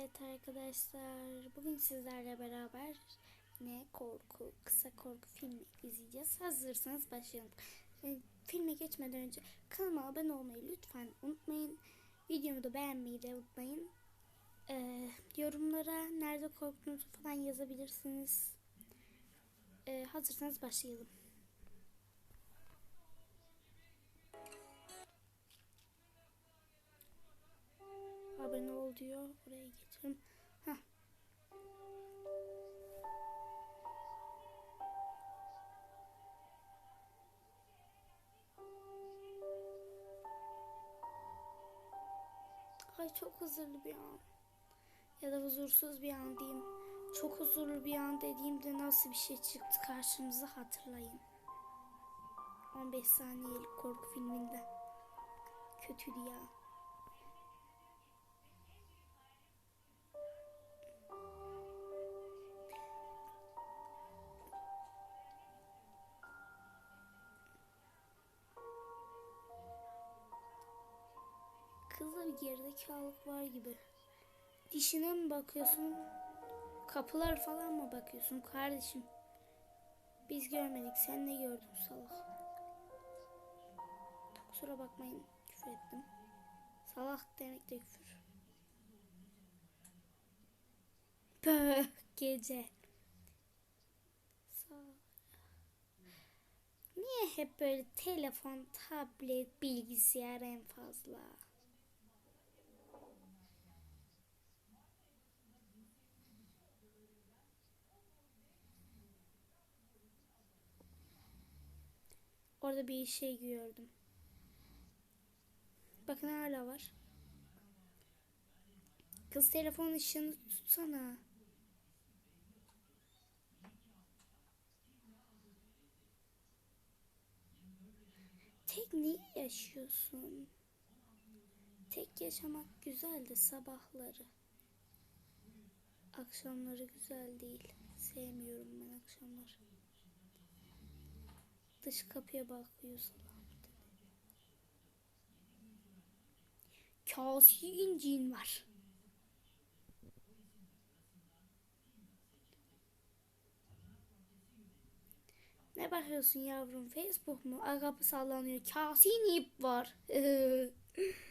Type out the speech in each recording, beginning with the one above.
Evet arkadaşlar, bugün sizlerle beraber ne korku, kısa korku filmi izleyeceğiz. Hazırsanız başlayalım. E, filme geçmeden önce kanalıma abone olmayı lütfen unutmayın. Videomu da beğenmeyi de unutmayın. E, yorumlara nerede korktuğunuzu falan yazabilirsiniz. E, hazırsanız başlayalım. Abone ol diyor. Oraya geçelim. Ay çok huzurlu bir an. Ya da huzursuz bir an diyeyim. Çok huzurlu bir an dediğimde nasıl bir şey çıktı karşımıza hatırlayın. 15 saniyelik korku filminde. Kötüydü ya. Kızda bir gerizekalılık var gibi. Dişine mi bakıyorsun? Kapılar falan mı bakıyorsun kardeşim? Biz görmedik. Sen ne gördün salak? Kusura bakmayın küfür ettim. Salak demek de küfür. Pöh gece. Niye hep böyle telefon, tablet, bilgisayar en fazla? Orada bir şey gördüm. Bakın hala var. Kız telefonun ışığını tutsana. Tek niye yaşıyorsun? Tek yaşamak güzel de sabahları. Akşamları güzel değil. Sevmiyorum ben akşamları. Dış kapıya bakıyor salak. Kasi incin var. Ne bakıyorsun yavrum? Facebook mu? Ay kapı sallanıyor. Kasin ip var.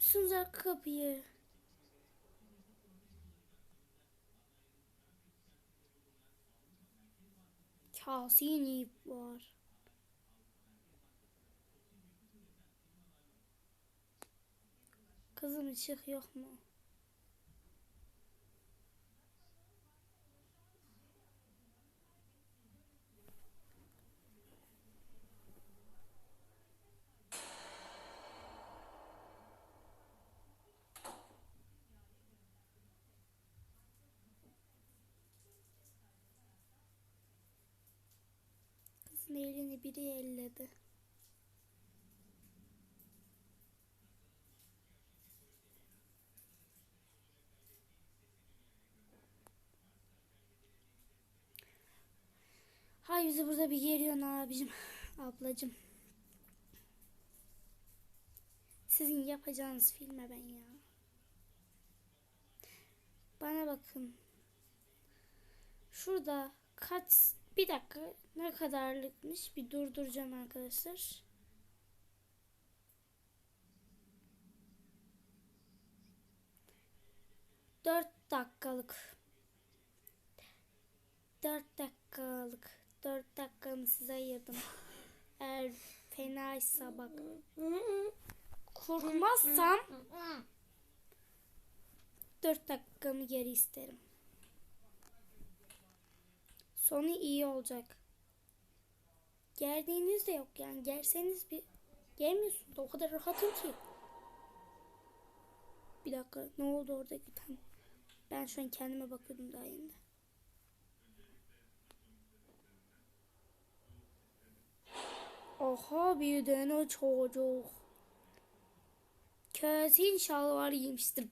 musunuz arka kapıyı? Kasin ip var. Kızım ışık yok mu? Kızın elini biri elledi. Hay bizi burada bir geriyorsun abicim. Ablacım. Sizin yapacağınız filme ben ya. Bana bakın. Şurada kaç bir dakika ne kadarlıkmış bir durduracağım arkadaşlar. Dört dakikalık. Dört dakikalık. Dört dakikamı size ayırdım. Eğer fenaysa bak. Korkmazsam dört dakikamı geri isterim. Sonu iyi olacak. Gerdiğiniz de yok yani. Gerseniz bir gelmiyorsunuz. O kadar rahatım ki. Bir dakika ne oldu orada bir tane. Ben şu an kendime bakıyordum daha yeni. Oha birden o çocuk. Kesin şalvar giymiştir.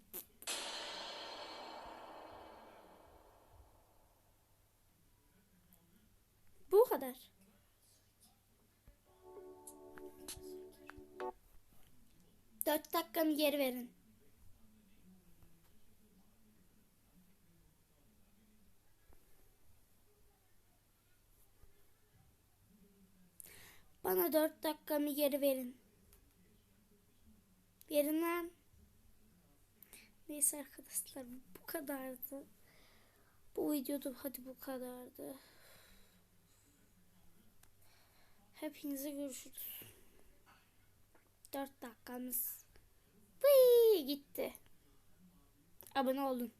Bu kadar. Dört dakikamı geri verin. Bana dört dakikamı geri verin. Verin lan. Neyse arkadaşlar bu kadardı. Bu videoda hadi bu kadardı. Hepinize görüşürüz. 4 dakikamız Vıy, gitti. Abone olun.